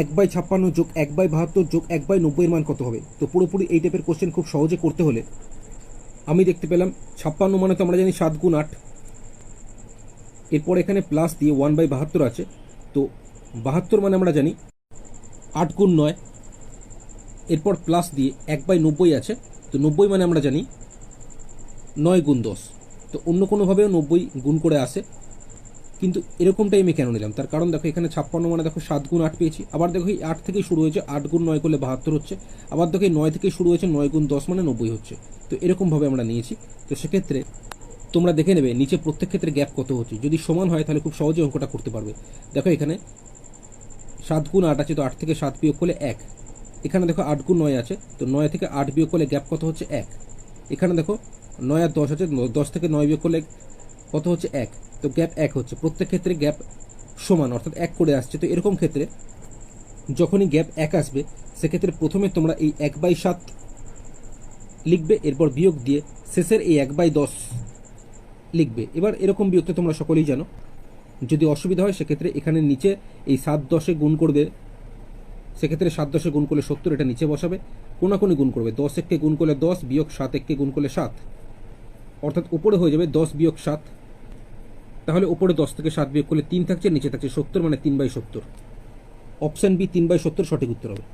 এক বাই ছাপ্পান্ন যোগ এক বাই বাহাত্তর যোগ এক বাই নব্বইয়ের মান কত হবে? তো পুরোপুরি এই টাইপের কোশ্চেন খুব সহজে করতে হলে আমি দেখতে পেলাম ছাপ্পান্ন মানে তো আমরা জানি সাত গুণ আট। এরপর এখানে প্লাস দিয়ে ওয়ান বাই বাহাত্তর আছে। তো বাহাত্তর মানে আমরা জানি আট গুণ নয়। এরপর প্লাস দিয়ে এক বাই নব্বই আছে। তো নব্বই মানে আমরা জানি নয় গুণ দশ। তো অন্য কোনোভাবেও নব্বই গুণ করে আসে। কিন্তু এরকমটাই আমি কেন নিলাম? তার কারণ দেখো, এখানে ছাপ্পান্ন মানে দেখো সাত গুণ আট পেয়েছি। আবার দেখো এই আট থেকে শুরু হয়েছে, আট গুণ নয় করলে বাহাত্তর হচ্ছে। আবার দেখো এই নয় থেকে শুরু হয়েছে, নয় গুণ দশ মানে নব্বই হচ্ছে। তো এরকমভাবে আমরা নিয়েছি। তো সেক্ষেত্রে তোমরা দেখে নেবে, নিচে প্রত্যেক ক্ষেত্রে গ্যাপ কত হচ্ছে। যদি সমান হয় তাহলে খুব সহজে অঙ্কটা করতে পারবে। দেখো এখানে সাত গুণ আট আছে, তো আট থেকে সাত বিয়োগ করলে এক। এখানে দেখো আট গুণ নয় আছে, তো নয় থেকে আট বিয়োগ করলে গ্যাপ কত হচ্ছে এক। এখানে দেখো নয় আর দশ আছে, দশ থেকে নয় বিয়োগ করলে কত হচ্ছে এক। তো গ্যাপ এক হচ্ছে। প্রত্যেক ক্ষেত্রে গ্যাপ সমান, অর্থাৎ এক করে আসছে। তো এরকম ক্ষেত্রে যখনই গ্যাপ এক আসবে, সেক্ষেত্রে প্রথমে তোমরা এই এক বাই সাত লিখবে, এরপর বিয়োগ দিয়ে শেষের এই এক বাই দশ লিখবে। এবার এরকম বিয়োগ তোমরা সকলেই জানো। যদি অসুবিধা হয়, সেক্ষেত্রে এখানে নিচে এই সাত দশে গুণ করবে। সেক্ষেত্রে সাত দশে গুণ করলে সত্তর, এটা নিচে বসাবে। কোনাকুনি গুণ করবে। দশ এককে গুণ করলে দশ, বিয়োগ সাত এককে গুণ করলে সাত। অর্থাৎ উপরে হয়ে যাবে দশ বিয়োগ সাত। তাহলে উপরে দশ থেকে সাত বিয়োগ করলে তিন থাকছে, নিচে থাকছে সত্তর মানে তিন বাই সত্তর। অপশান বি তিন বাই সত্তর, সঠিক উত্তর হবে।